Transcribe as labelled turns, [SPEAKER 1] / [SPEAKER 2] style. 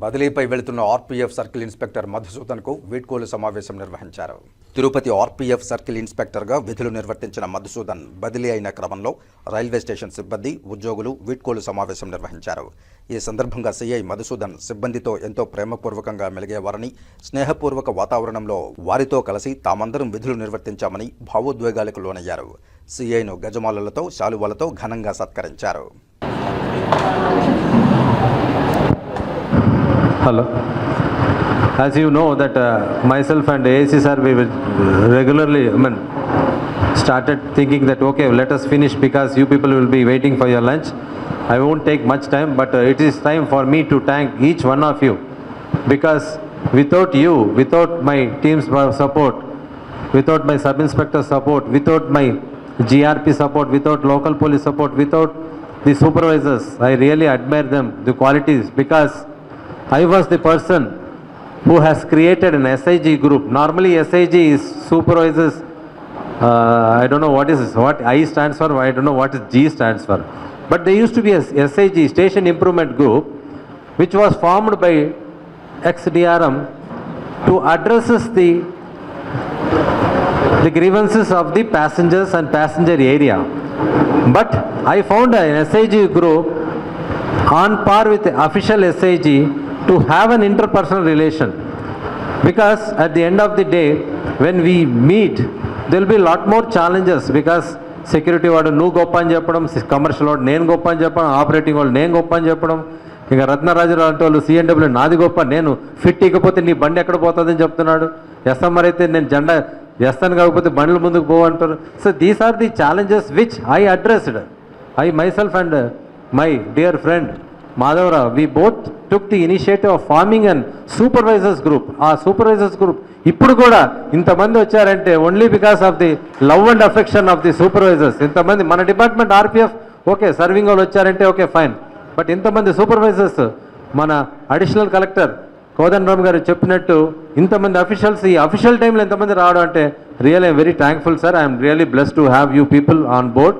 [SPEAKER 1] బదిలీపై వెళుతున్న RPF circle inspector మధుసూదన్కు వీడ్కోలు సమావేశం నిర్వహించారు. తిరుపతి ఆర్పీఎఫ్ సర్కిల్ ఇన్స్పెక్టర్గా విధులు నిర్వర్తించిన మధుసూదన్ బదిలీ అయిన క్రమంలో రైల్వే స్టేషన్ సిబ్బంది ఉద్యోగులు వీడ్కోలు సమావేశం నిర్వహించారు. ఈ సందర్భంగా సీఐ మధుసూదన్ సిబ్బందితో ఎంతో ప్రేమపూర్వకంగా మెలిగేవారని స్నేహపూర్వక వాతావరణంలో వారితో కలిసి తామందరం విధులు నిర్వర్తించామని భావోద్వేగాలకు లోనయ్యారు. సీఐను గజమాలలతో శాలువాలతో ఘనంగా సత్కరించారు.
[SPEAKER 2] Hello. As you know that uh, myself and AAC sir, we will regularly, I mean, started thinking that, okay, let us finish because you people will be waiting for your lunch. I won't take much time, but uh, it is time for me to thank each one of you. Because without you, without my team's support, without my sub-inspector support, without my GRP support, without local police support, without the supervisors, I really admire them, the qualities, because I was the person who has created an SIG group. Normally SIG is supervisors, uh, I don't know what is, what I stands for, I don't know what is G stands for. But there used to be a SIG, Station Improvement Group, which was formed by ex-DRM to addresses the the grievances of the passengers and passenger area. But I found an SIG group on par with the official SIG to have an interpersonal relation. Because at the end of the day, when we meet, there will be a lot more challenges because security వాడు నువ్వు గొప్ప అని చెప్పడం commercial వాడు నేను గొప్ప అని చెప్పడం ఆపరేటింగ్ వాళ్ళు నేను గొప్ప అని చెప్పడం ఇంకా రత్నరాజు లాంటి వాళ్ళు సిఎన్డబ్ల్యూ నాది గొప్ప నేను ఫిట్ ఇకపోతే నీ బండి ఎక్కడ పోతుందని చెప్తున్నాడు? ఎస్ఎంఆర్ అయితే నేను జెండా వేస్తాను కాకపోతే బండ్లు ముందుకు పోవంటారు so these are the challenges which I addressed I myself and my dear friend Madhavarao we both took the initiative of farming and supervisors group ఆ సూపర్వైజర్స్ గ్రూప్ ఇప్పుడు కూడా ఇంతమంది వచ్చారంటే only because of the love and affection of the supervisors ఇంతమంది మన department RPF okay serving వాళ్ళు వచ్చారంటే okay fine but ఇంతమంది సూపర్వైజర్స్ మన అడిషనల్ కలెక్టర్ కోదండరామ్ గారు చెప్పినట్టు ఇంతమంది అఫీషియల్స్ ఈ అఫీషియల్ టైంలో ఇంతమంది రావడం అంటే real I'm very thankful sir I'm really bless to have you people on board